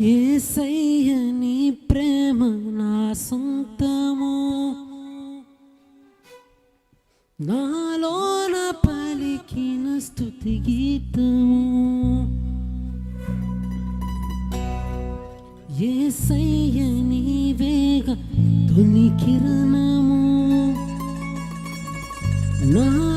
ఏసయ్య నీ ప్రేమ నా సొంతము. నాలోన పలికిన స్థుతి గీతము. ఏసయ్య నీవేగ ధ్వని కిరణము. నా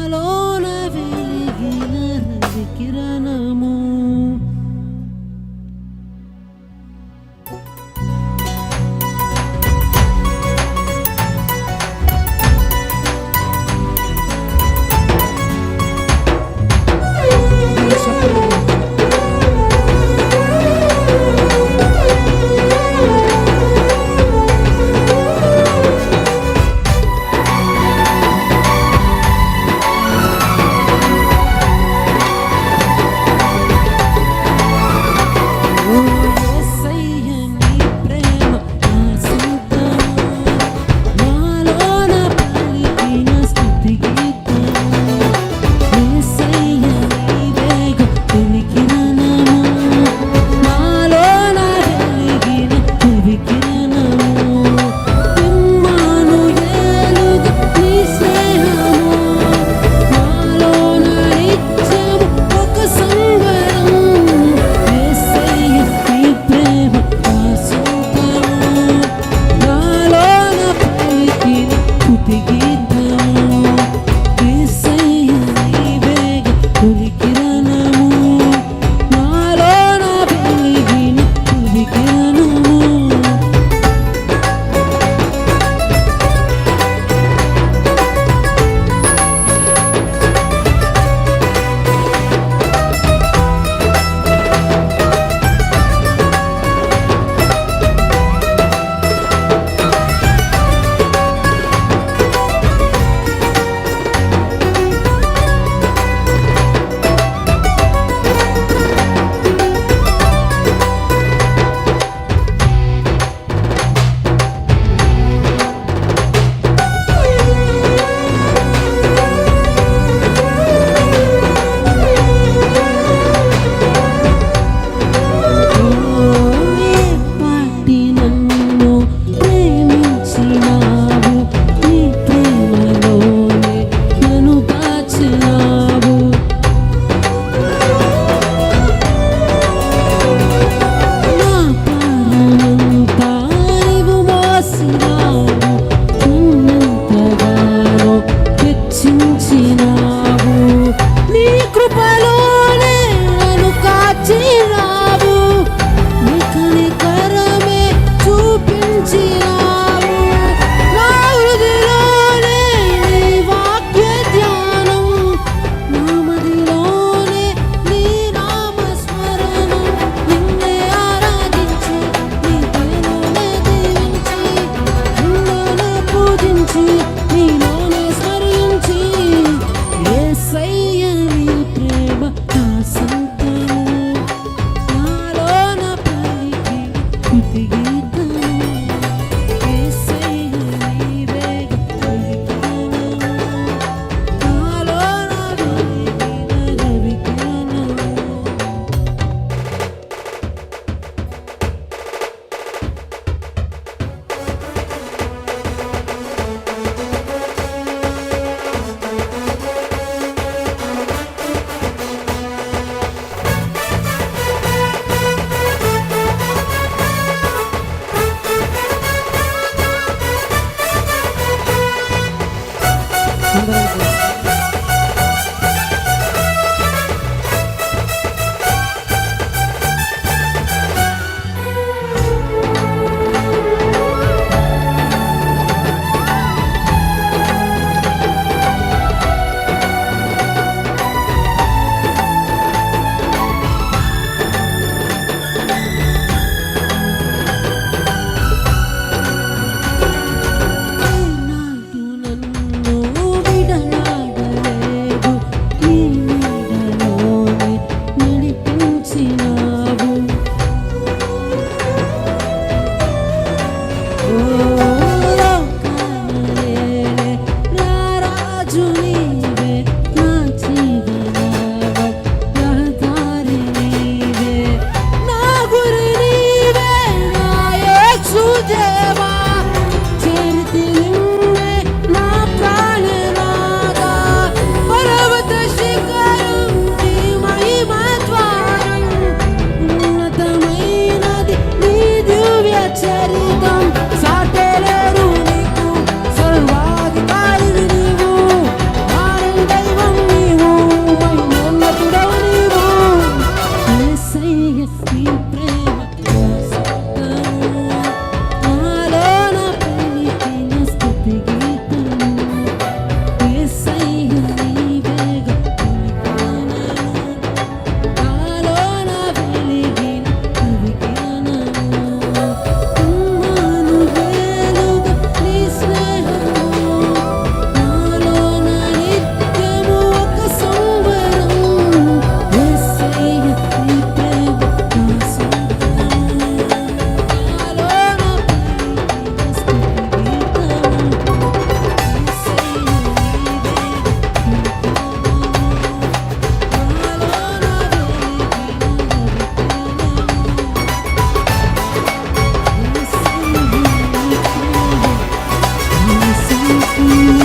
Thank you.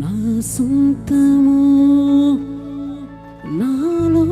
నా సొంతము నాలో